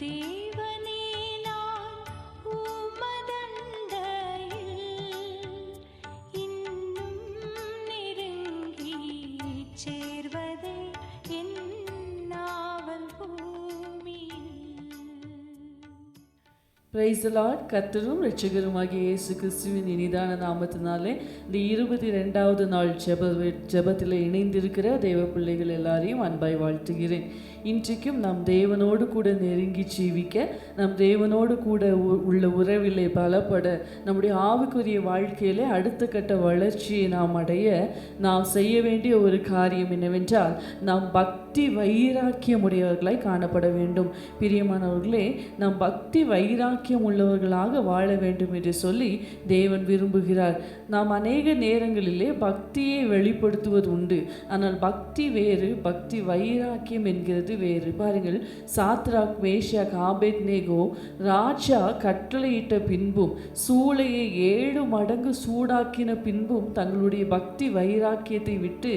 தேவனே price Lord கத்தரும் ரட்சகருமாகிய இயேசு கிறிஸ்துவின் இனிதான நாமத்தினாலே இந்த இருபத்தி ரெண்டாவது நாள் ஜெப ஜெபத்தில் இணைந்திருக்கிற தேவ பிள்ளைகள் எல்லாரையும் அன்பாய் வாழ்த்துகிறேன். இன்றைக்கும் நம் தேவனோடு கூட நெருங்கி ஜீவிக்க நம் தேவனோடு கூட உ- உள்ள உறவிலே பலப்பட நம்முடைய ஆவுக்குரிய வாழ்க்கையிலே அடுத்த கட்ட வளர்ச்சியை நாம் அடைய நாம் செய்ய வேண்டிய ஒரு காரியம் என்னவென்றால் நாம் பக்தி வைராக்கியமுடையவர்களாய் காணப்பட வேண்டும். பிரியமானவர்களே நாம் பக்தி வைராக்கியம் உள்ளவர்களாக வாழ வேண்டும் என்று சொல்லி தேவன் விரும்புகிறார். நாம் அநேக நேரங்களிலே பக்தியை வெளிப்படுத்துவது உண்டு. ஆனால் பக்தி வேறு பக்தி வைராக்கியம் என்கிறது வேறு. பாருங்கள் சாத்ராக் மேஷாக் ஆபேத் நேகோ ராஜா கட்டளையிட்ட பின்பும் சூளையை ஏழு மடங்கு சூடாக்கின பின்பும் தங்களுடைய பக்தி வைராக்கியத்தை விட்டு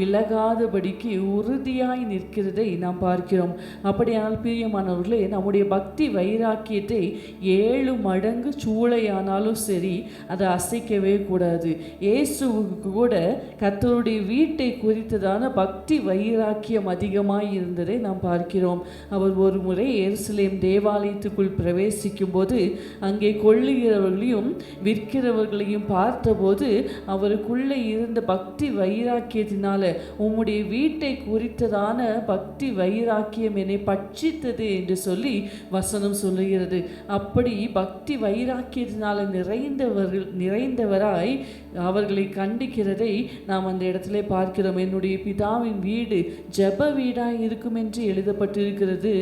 விலகாதபடிக்கு உறுதியாய் நிற்கிறதை நாம் பார்க்கிறோம். அப்படியானால் பிரியமானவர்களே நம்முடைய பக்தி வைராக்கியத்தை ஏழு மடங்கு சூளையானாலும் சரி அதை அசைக்கவே கூடாது. இயேசுவுக்கு கூட கர்த்தருடைய வீட்டை குறித்ததான பக்தி வைராக்கியம் அதிகமாக இருந்ததை நாம் பார்க்கிறோம். அவர் ஒரு முறை எருசலேம் தேவாலயத்துக்குள் பிரவேசிக்கும் போது அங்கே கொள்ளுகிறவர்களையும் விற்கிறவர்களையும் பார்த்தபோது அவருக்குள்ளே இருந்த பக்தி வைராக்கியத்தினால உம்முடைய வீட்டை குறித்ததான பக்தி வைராக்கியம் என்னை பட்சித்தது என்று சொல்லி வசனம் சொல்லுகிறது. அப்படி பக்தி வைராக்கியத்தினால் நிறைந்தவர்கள் நிறைந்தவராய் அவர்களை கண்டிக்கிறதை நாம் அந்த இடத்திலே பார்க்கிறோம். என்னுடைய பிதாவின் வீடு ஜெப வீடாய் இருக்கும் என்று எழுதப்பட்டிருக்கிறது.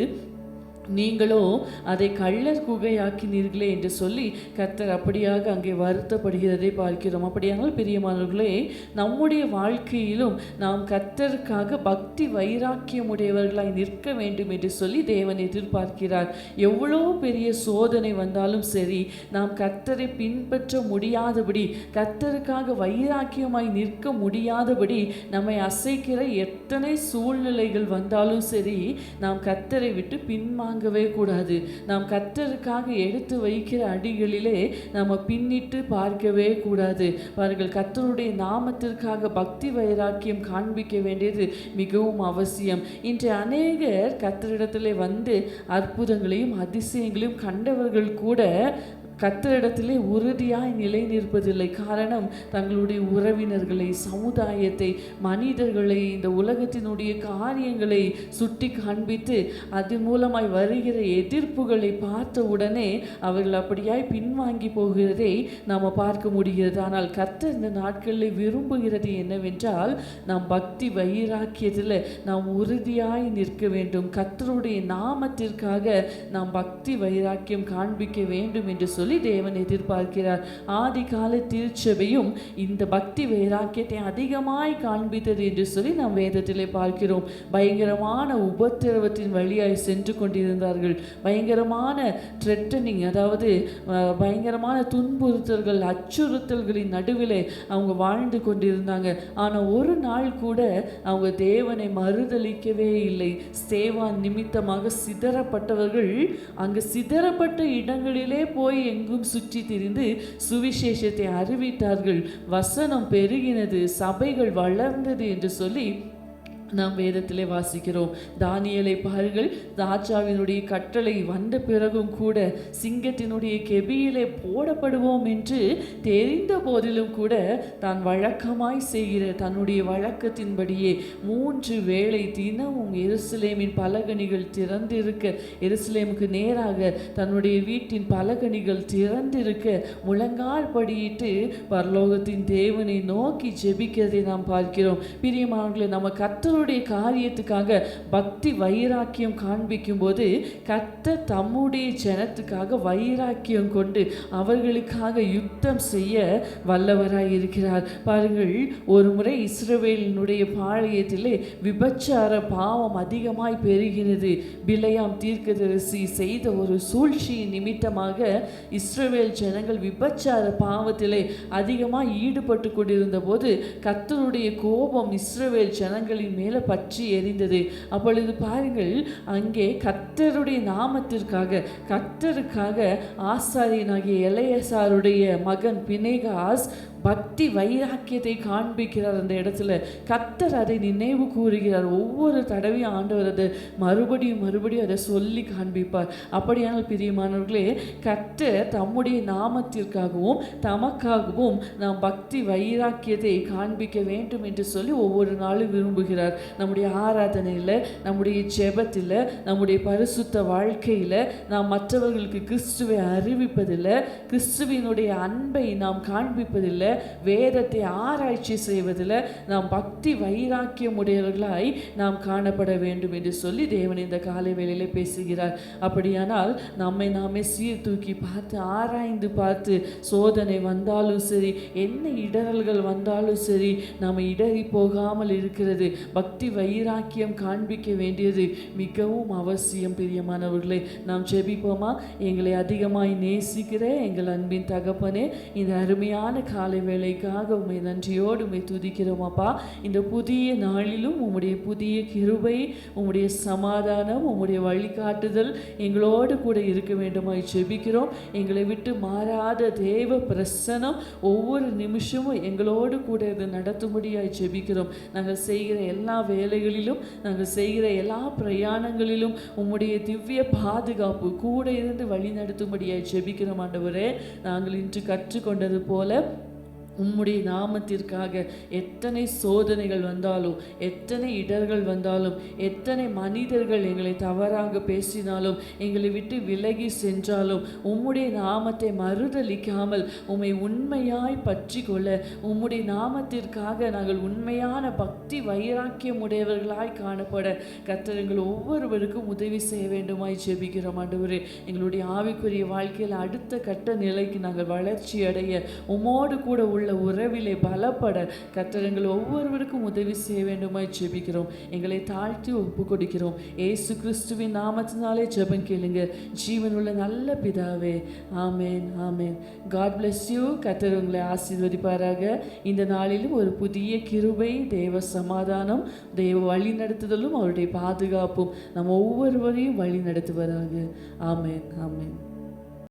நீங்களோ அதை கள்ளர் குகையாக்கினீர்களே என்று சொல்லி கர்த்தர் அப்படியாக அங்கே வருத்தப்படுகிறதை பார்க்கிறோம். அப்படியானால் பிரியமானவர்களே நம்முடைய வாழ்க்கையிலும் நாம் கர்த்தருக்காக பக்தி வைராக்கியமுடையவர்களாய் நிற்க வேண்டும் என்று சொல்லி தேவன் எதிர்பார்க்கிறார். எவ்வளோ பெரிய சோதனை வந்தாலும் சரி நாம் கர்த்தரை பின்பற்ற முடியாதபடி கர்த்தருக்காக வைராக்கியமாய் நிற்க முடியாதபடி நம்மை அசைக்கிற எத்தனை சூழ்நிலைகள் வந்தாலும் சரி நாம் கர்த்தரை விட்டு பின்மா பின்வாங்கவே கூடாது. நாம் கத்தருக்காக எடுத்து வைக்கிற அடிகளிலே நம்ம பின்னிட்டு பார்க்கவே கூடாது. பாருங்கள் கர்த்தருடைய நாமத்திற்காக பக்தி வைராக்கியம் காண்பிக்க வேண்டியது மிகவும் அவசியம். இன்று அநேகர் கத்தரிடத்திலே வந்து அற்புதங்களையும் அதிசயங்களையும் கண்டவர்கள் கூட கத்தரிடத்திலே உறுதியாய் நிலை நிற்பதில்லை. காரணம் தங்களுடைய உறவினர்களை சமுதாயத்தை மனிதர்களை இந்த உலகத்தினுடைய காரியங்களை சுட்டி காண்பித்து அதன் மூலமாய் வருகிற எதிர்ப்புகளை பார்த்த உடனே அவர்கள் அப்படியாய் பின்வாங்கி போகிறதை நாம் பார்க்க முடிகிறது. ஆனால் கர்த்தர் இந்த நாட்களில் விரும்புகிறது என்னவென்றால் நாம் பக்தி வைராக்கியத்தில் நாம் உறுதியாய் நிற்க வேண்டும். கர்த்தருடைய நாமத்திற்காக நாம் பக்தி வைராக்கியம் காண்பிக்க வேண்டும் என்று சொல்லி தேவன் எதிர்பார்க்கிறார். ஆதி கால திருச்சபையும் இந்த பக்தி வைராக்கியத்தை அதிகமாய் காண்பித்தது என்று சொல்லி நாம் வேதத்திலே பார்க்கிறோம். பயங்கரமான உபத்திரவத்தின் வழியாய் சென்று கொண்டிருந்தார்கள். பயங்கரமான த்ரெட்டனிங் அதாவது பயங்கரமான துன்புறுத்தல்கள் அச்சுறுத்தல்களின் நடுவிலே அவங்க வாழ்ந்து கொண்டிருந்தாங்க. ஆனால் ஒரு நாள் கூட அவங்க தேவனை மறுதலிக்கவே இல்லை. சேவா நிமித்தமாக சிதறப்பட்டவர்கள் அங்கு சிதறப்பட்ட இடங்களிலே போய் எங்கும் சுற்றி திரிந்து சுவிசேஷத்தை அறிவித்தார்கள். வசனம் பெருகினது சபைகள் வளர்ந்தது என்று சொல்லி நாம் வேதத்திலே வாசிக்கிறோம். தானியலை பாருங்கள். ராஜாவினுடைய கட்டளை வந்த பிறகும் கூட சிங்கத்தினுடைய கெபியிலே போடப்படுவோம் என்று தெரிந்த போதிலும் கூட தான் வழக்கமாய் செய்கிற தன்னுடைய வழக்கத்தின்படியே மூன்று வேளை தினமும் எருசலேமின் பலகணிகள் திறந்திருக்க எருசலேமுக்கு நேராக தன்னுடைய வீட்டின் பலகணிகள் திறந்திருக்க முழங்கால் படியிட்டு பரலோகத்தின் தேவனை நோக்கி ஜெபிக்கிறதை நாம் பார்க்கிறோம். பிரியமானங்களை நம்ம கர்த்தருடைய காரியத்துக்காக பக்தி வைராக்கியம் காண்பிக்கும் போது கர்த்தர் தம்முடைய ஜனத்துக்காக வைராக்கியம் கொண்டு அவர்களுக்காக யுத்தம் செய்ய வல்லவராய் இருக்கிறார். பாருங்கள் ஒரு முறை இஸ்ரவேலினுடைய பாளையத்திலே விபச்சார பாவம் அதிகமாய் பெறுகிறது பிலையாம் தீர்க்கதரிசி செய்த ஒரு சூழ்ச்சியின் நிமித்தமாக இஸ்ரவேல் ஜனங்கள் விபச்சார பாவத்திலே அதிகமாக ஈடுபட்டு கொண்டிருந்த போது கத்தருடைய கோபம் இஸ்ரவேல் ஜனங்களின் மேலே பற்றி எரிந்தது. அப்பொழுது பாருங்கள் அங்கே கர்த்தருடைய நாமத்திற்காக கர்த்தருக்காக ஆசாரியனாகிய இளையசாருடைய மகன் பினேகாஸ் பக்தி வைராக்கியத்தை காண்பிக்கிறார் அந்த இடத்துல. கத்தர் அதை நினைவு கூறுகிறார். ஒவ்வொரு தடவையும் ஆண்டவர் அதை மறுபடியும் மறுபடியும் அதை சொல்லி காண்பிப்பார். அப்படியானால் பிரியமானவர்களே கத்தர் தம்முடைய நாமத்திற்காகவும் தமக்காகவும் நாம் பக்தி வைராக்கியத்தை காண்பிக்க வேண்டும் என்று சொல்லி ஒவ்வொரு நாளும் விரும்புகிறார். நம்முடைய ஆராதனையில் நம்முடைய ஜெபத்தில் நம்முடைய பரிசுத்த வாழ்க்கையில் நாம் மற்றவர்களுக்கு கிறிஸ்துவை அறிவிப்பதில் கிறிஸ்துவினுடைய அன்பை நாம் காண்பிப்பதில்லை வேதத்தை ஆராய்ச்சி செய்வதில் நாம் பக்தி வைராக்கியம் உடையவர்களாய் நாம் காணப்பட வேண்டும் என்று சொல்லி தேவன் இந்த காலை வேளையில் பேசுகிறார். அப்படியானால் நம்மை நாமே சீர்தூக்கி பார்த்து ஆராய்ந்து பார்த்து சோதனை வந்தாலும் சரி என்ன இடரல்கள் வந்தாலும் சரி நாம் இடறி போகாமல் இருக்கிறது பக்தி வைராக்கியம் காண்பிக்க வேண்டியது மிகவும் அவசியம் பிரியமானவர்களே. நாம் செபிப்போமா எங்களை அதிகமாய் நேசிக்கிற எங்கள் அன்பின் தகப்பனே இந்த அருமையான காலை வேலைக்காக உண்மை நன்றியோடு உண்மை துதிக்கிறோம் அப்பா. இந்த புதிய நாளிலும் உம்முடைய புதிய கிருபை உம்முடைய சமாதானம் உம்முடைய வழிகாட்டுதல் எங்களோடு கூட இருக்க வேண்டுமாய் ஜெபிக்கிறோம். எங்களை விட்டு மாறாத தேவ பிரசனம் ஒவ்வொரு நிமிஷமும் எங்களோடு கூட இது நடத்தும்படியாய் ஜெபிக்கிறோம். நாங்கள் செய்கிற எல்லா வேலைகளிலும் நாங்கள் செய்கிற எல்லா பிரயாணங்களிலும் உம்முடைய திவ்ய பாதுகாப்பு கூட இருந்து வழி நடத்தும்படியாய் ஜெபிக்கிறோம் ஆண்டவரே. நாங்கள் இன்று கற்றுக்கொண்டது போல உம்முடைய நாமத்திற்காக எத்தனை சோதனைகள் வந்தாலும் எத்தனை இடர்கள் வந்தாலும் எத்தனை மனிதர்கள் எங்களை தவறாக பேசினாலும் எங்களை விட்டு விலகி சென்றாலும் உம்முடைய நாமத்தை மறுதளிக்காமல் உம்மை உண்மையாய் பற்றி கொள்ள உம்முடைய நாமத்திற்காக நாங்கள் உண்மையான பக்தி வைராக்கியம் உடையவர்களாய் காணப்பட கர்த்தர் ஒவ்வொருவருக்கும் உதவி செய்ய வேண்டுமாய் ஜெபிக்கிறோம் ஆண்டவரே. எங்களுடைய ஆவிக்குரிய வாழ்க்கையில் அடுத்த கட்ட நிலைக்கு நாங்கள் வளர்ச்சி அடைய உம்மோடு கூட உள்ள உறவிலே பலப்பட கர்த்தர் ஒவ்வொருவருக்கும் உதவி செய்ய வேண்டுமாய் ஜெபிக்கிறோம். எங்களை தாழ்த்தி ஒப்பு கொடுக்கிறோம் ஏசு கிறிஸ்துவின் நாமத்தினாலே ஜெபம் கேளுங்க. ஜீவனுள்ள நல்ல பிதாவே ஆமேன் ஆமேன். காட் பிளஸ் யூ கத்தர் உங்களை ஆசீர்வதிப்பாராக. இந்த நாளிலும் ஒரு புதிய கிருபை தேவ சமாதானம் தேவ வழி நடத்துதலும் அவருடைய பாதுகாப்பும் நம் ஒவ்வொருவரையும் வழி நடத்துவதாக ஆமேன் ஆமேன்.